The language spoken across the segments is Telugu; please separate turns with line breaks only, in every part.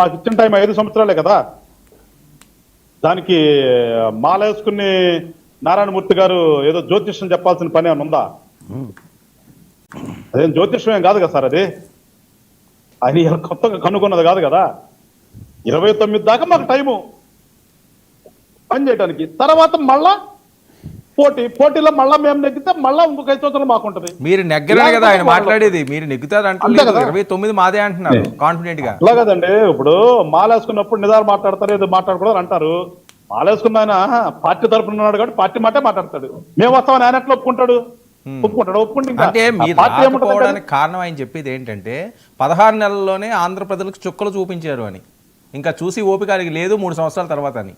మాకు ఇచ్చిన టైం ఐదు సంవత్సరాలే కదా. దానికి మాల వేసుకుని నారాయణమూర్తి గారు ఏదో జ్యోతిష్యం చెప్పాల్సిన పని ఏమైనా ఉందా? అదేం జ్యోతిష్యం ఏం కాదు కదా సార్ అది? ఆయన ఇలా కొత్తగా కనుగొన్నది కాదు కదా. ఇరవై తొమ్మిది దాకా మాకు టైము. పని చేయడానికి తర్వాత మళ్ళా పోటీ పోటీలో మళ్ళా మేము నెగ్గితే మళ్ళా ఇంకొక ఐదు సంవత్సరాలు మాకు ఉంటుంది
మీరు నెగ్గరనే కదా ఆయన మాట్లాడేది. మీరు నెగ్గుతారు
అంతే
అంటే
కదా.
ఇరవై తొమ్మిది మాదే అంటున్నారు
కాన్ఫిడెంట్గా. కదండి. ఇప్పుడు మాలేసుకున్నప్పుడు నిదాలు మాట్లాడతారు ఏదో మాట్లాడకూడదు అంటారు. మాలేసుకున్న ఆయన పార్టీ తరపున ఉన్నాడు కాబట్టి పార్టీ మాటే మాట్లాడతాడు. మేము వస్తామని ఆయన ఎట్లా ఒప్పుకుంటాడు? ఒప్పుకుంటాడు ఒప్పుకుంటే
అంటే మీరు రాకపోవడానికి కారణం ఆయన చెప్పేది ఏంటంటే పదహారు నెలల్లోనే ఆంధ్ర ప్రజలకు చుక్కలు చూపించారు అని. ఇంకా చూసి ఓపిక లేదు మూడు సంవత్సరాల తర్వాత అని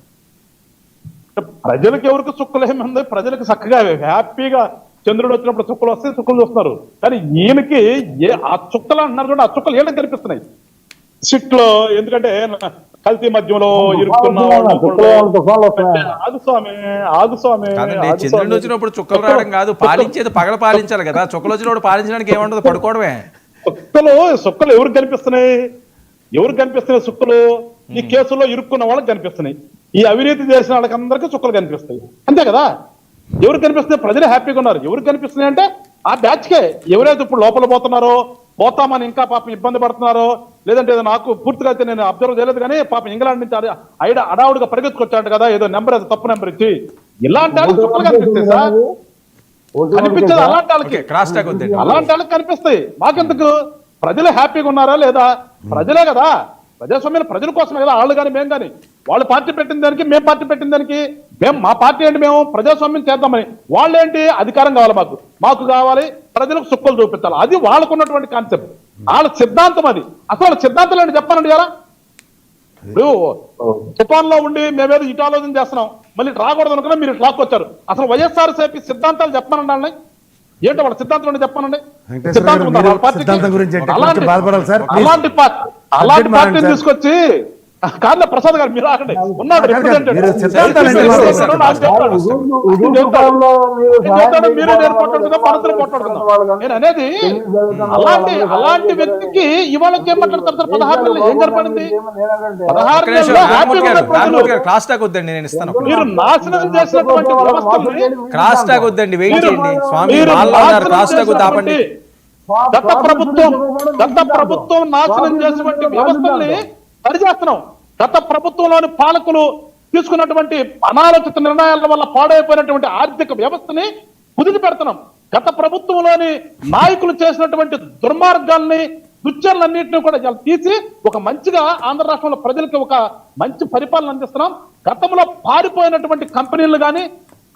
ప్రజలకు ఎవరికి చుక్కలు ఏమి ఉంది ప్రజలకు చక్కగా హ్యాపీగా చంద్రుడు వచ్చినప్పుడు చుక్కలు వస్తే చుక్కలు చూస్తున్నారు కానీ ఈయనకి ఏ ఆ చుక్కలు అంటున్నారు కూడా ఆ చుక్కలు ఏళ్ళకి కనిపిస్తున్నాయి. సిట్లో ఎందుకంటే కల్తీ మధ్యంలో
చంద్రుడు. వచ్చినప్పుడు చుక్కలు రావడం కాదు పాలించేది పగల పాలించాలి కదా. చుక్కలు వచ్చినప్పుడు పాలించడానికి ఏముండదు? పడుకోవడమే.
సుక్కలు సుక్కలు ఎవరికి కనిపిస్తున్నాయి? ఎవరికి కనిపిస్తున్నాయి సుక్కలు ఈ కేసులో ఇరుక్కున్న వాళ్ళకి కనిపిస్తున్నాయి. ఈ అవినీతి చేసిన వాళ్ళకి అందరికీ చుక్కలు కనిపిస్తాయి. అంతే కదా? ఎవరు కనిపిస్తున్నాయి ప్రజలు హ్యాపీగా ఉన్నారు. ఎవరికి కనిపిస్తున్నాయి అంటే ఆ బ్యాచ్ కే ఎవరైతే ఇప్పుడు లోపల పోతున్నారో పోతామని ఇంకా పాపం ఇబ్బంది పడుతున్నారో లేదంటే ఏదో నాకు పూర్తిగా అయితే నేను అబ్జర్వ్ చేయలేదు కానీ పాపం ఇంగ్లాండ్ నుంచి అడ- ఐడ అడావుడిగా పరిగెత్తుకొచ్చాడు కదా ఏదో నెంబర్ ఏదో తప్పు నెంబర్ ఇచ్చి. ఇలాంటి వాళ్ళకి చుక్కలు కనిపిస్తాయి సార్. కనిపించదు అలాంటి వాళ్ళకి. అలాంటి వాళ్ళకి కనిపిస్తాయి. మాకెందుకు? ప్రజలు హ్యాపీగా ఉన్నారా లేదా? ప్రజలే కదా? ప్రజాస్వామ్యం ప్రజల కోసమే కదా వాళ్ళు కానీ మేము కానీ. వాళ్ళు పార్టీ పెట్టిన దానికి మేము పార్టీ పెట్టిన దానికి మేము మా పార్టీ ఏంటి మేము? ప్రజాస్వామ్యం చేద్దామని. వాళ్ళు ఏంటి అధికారం కావాలి మాకు. మాకు కావాలి ప్రజలకు సుక్కలు చూపించాలి. అది వాళ్ళకున్నటువంటి కాన్సెప్ట్. వాళ్ళ సిద్ధాంతం అది. అసలు వాళ్ళ సిద్ధాంతం ఏంటి చెప్పానండి ఎలా ఇప్పుడు తుఫాన్లో ఉండి మేమేదో ఇటు ఆలోచన చేస్తున్నాం. మళ్ళీ రాకూడదు అనుకున్నా మీరు ఇట్లా వచ్చారు అసలు వైఎస్ఆర్ సిపి సిద్ధాంతాలు చెప్పమనండి వాళ్ళని? ఏంటో వాళ్ళ సిద్ధాంతం
వెంకటేశ్వర
సిద్ధాంతం అలాంటి-. అలాంటి పార్టీ అలాంటి పార్టీని తీసుకొచ్చి కాదు ప్రసాద్ గారు మీరు ఆగండి ఉన్నాడు.
మీరు.
నేను. నేను అనేది అలాంటి అలాంటి వ్యక్తికి ఇవాళ ఏం మాట్లాడతారు సార్ పదహారు నెలలు ఏం జరపడింది పదహారు
టాక్ వద్దండి నేను ఇస్తాను
మీరు. నాశనం చేసినటువంటి
క్రాస్ టాక్ వద్దండి వెయిట్ చేయండి స్వామి క్రాస్ టాక్ ఆపండి
గత ప్రభుత్వం గత ప్రభుత్వం నాశనం చేసినటువంటి వ్యవస్థల్ని సరిచేస్తున్నాం. గత ప్రభుత్వంలోని పాలకులు తీసుకున్నటువంటి అనాలోచిత నిర్ణయాల వల్ల పాడైపోయినటువంటి ఆర్థిక వ్యవస్థని కుదిరి పెడుతున్నాం గత ప్రభుత్వంలోని నాయకులు చేసినటువంటి దుర్మార్గాల్ని దుశ్చర్లన్నింటినీ కూడా తీసి ఒక మంచిగా ఆంధ్ర రాష్ట్రంలో ప్రజలకి ఒక మంచి పరిపాలన అందిస్తున్నాం. గతంలో పారిపోయినటువంటి కంపెనీలు కానీ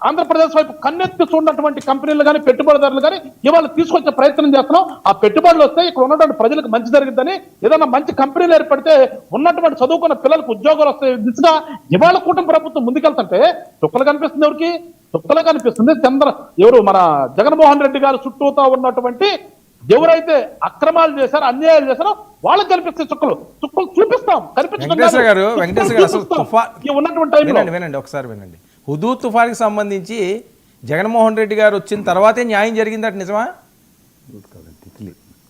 ఆంధ్రప్రదేశ్ వైపు కన్నెత్తి చూడనటువంటి కంపెనీలు కానీ పెట్టుబడిదారులు కానీ ఇవాళ తీసుకొచ్చే ప్రయత్నం చేస్తున్నాం. ఆ పెట్టుబడులు వస్తే ఇక్కడ ఉన్నటువంటి ప్రజలకు మంచి జరిగిద్దని ఏదైనా మంచి కంపెనీలు ఏర్పడితే ఉన్నటువంటి చదువుకున్న పిల్లలకు ఉద్యోగాలు వస్తే దిశగా ఇవాళ కూటమి ప్రభుత్వం ముందుకెళ్తుంటే చుక్కలు కనిపిస్తుంది ఎవరికి? చుక్కలు కనిపిస్తుంది. చంద్ర ఎవరు? మన జగన్మోహన్ రెడ్డి గారు చుట్టూతా ఉన్నటువంటి ఎవరైతే అక్రమాలు చేశారో అన్యాయాలు చేశారో వాళ్ళకి కనిపిస్తాయి చుక్కలు. చుక్కలు చూపిస్తాం. కనిపించడం ఉన్నటువంటి టైంలో
వినండి ఒకసారి వినండి. హుదూ తుఫాన్కి సంబంధించి జగన్మోహన్ రెడ్డి గారు వచ్చిన తర్వాతే న్యాయం జరిగిందట నిజమా?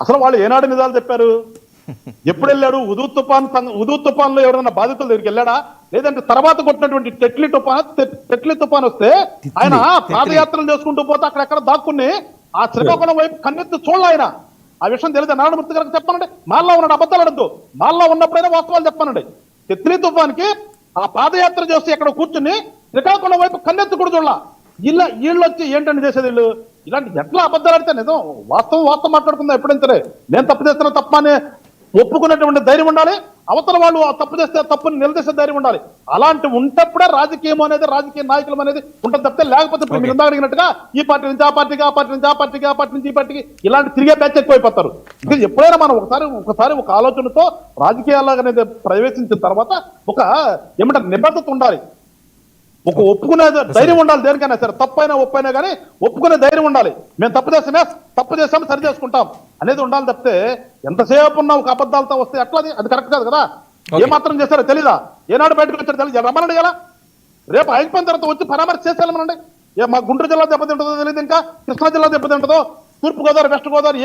అసలు వాళ్ళు ఏనాడు నిజాలు చెప్పారు? ఎప్పుడు వెళ్ళాడు ఉదూ తుఫాన్ ఉదూ తుఫాన్లో ఎవరైనా బాధితుల దగ్గరికి వెళ్ళాడా? లేదంటే తర్వాత కొట్టినటువంటి టెట్లీ తుఫాన్ టెట్లీ తుఫాన్ వస్తే ఆయన పాదయాత్రలు చేసుకుంటూ పోతే అక్కడెక్కడ దాక్కుని ఆ శ్రీకాకుళం వైపు కన్నెత్తి చూడాలి ఆయన. ఆ విషయం తెలియదు? నారాయణమూర్తి గారికి చెప్పనండి. మాల్లో ఉన్నాడు అబద్ధాలు అడద్దు మాల్లో ఉన్నప్పుడైనా వాస్తవాలు చెప్పనండి. తెత్లీ తుఫాన్కి ఆ పాదయాత్ర చేస్తే ఇక్కడ కూర్చుని శ్రీకాకుళం వైపు కన్నెత్తి కూడా చూడాల ఇలా వీళ్ళు వచ్చి ఏంటండి చేసేది వీళ్ళు? ఇలాంటి ఎట్లా అబద్ధాలు ఆడితే నిజం? వాస్తవం వాస్తవం మాట్లాడుకుందాం ఎప్పుడైనా సరే నేను తప్పు చేస్తున్నా తప్ప అని ఒప్పుకునేటువంటి ధైర్యం ఉండాలి. అవతల వాళ్ళు ఆ తప్పు చేస్తే తప్పుని నిలదీసే ధైర్యం ఉండాలి. అలాంటి ఉంటప్పుడే రాజకీయం అనేది రాజకీయ నాయకులం అనేది ఉంటుంది తప్పితే లేకపోతే ఇప్పుడు మీరు ఇందాక అడిగినట్టుగా ఈ పార్టీ నుంచి ఆ పార్టీకి ఆ పార్టీ నుంచి ఆ పార్టీకి ఆ పార్టీ నుంచి ఈ పార్టీకి ఇలాంటి తిరిగే బ్యాచ్ ఎక్కువైపోతారు. ఇది ఎప్పుడైనా మనం ఒకసారి ఒకసారి ఒక ఆలోచనతో రాజకీయాల్లో అనేది ప్రవేశించిన తర్వాత ఒక ఏమంటారు నిబద్ధత ఉండాలి. ఒక ఒప్పుకునే ధైర్యం ఉండాలి దేనికైనా సరే. తప్పైనా ఒప్పైనా కానీ ఒప్పుకునే ధైర్యం ఉండాలి. మేము తప్పు చేస్తామే తప్పు చేస్తాం సరి చేసుకుంటాం అనేది ఉండాలి తప్పితే ఎంతసేపు ఉన్న ఒక అబద్ధాలతో వస్తే ఎట్లా అది? కరెక్ట్ కాదు కదా.
Okay.
ఏ మాత్రం చేస్తారో తెలీదా? ఏనాడు బయటకు వచ్చారో తెలియదు రమ్మనండి కదా రేపు అయిపోయిన తర్వాత వచ్చి పరామర్శ చేసేయాలమనండి ఏ మా గుంటూరు జిల్లా దెబ్బతింటుందో తెలియదు ఇంకా? కృష్ణా జిల్లా దెబ్బతింటుందో? తూర్పు గోదావరి వెస్ట్ గోదావరి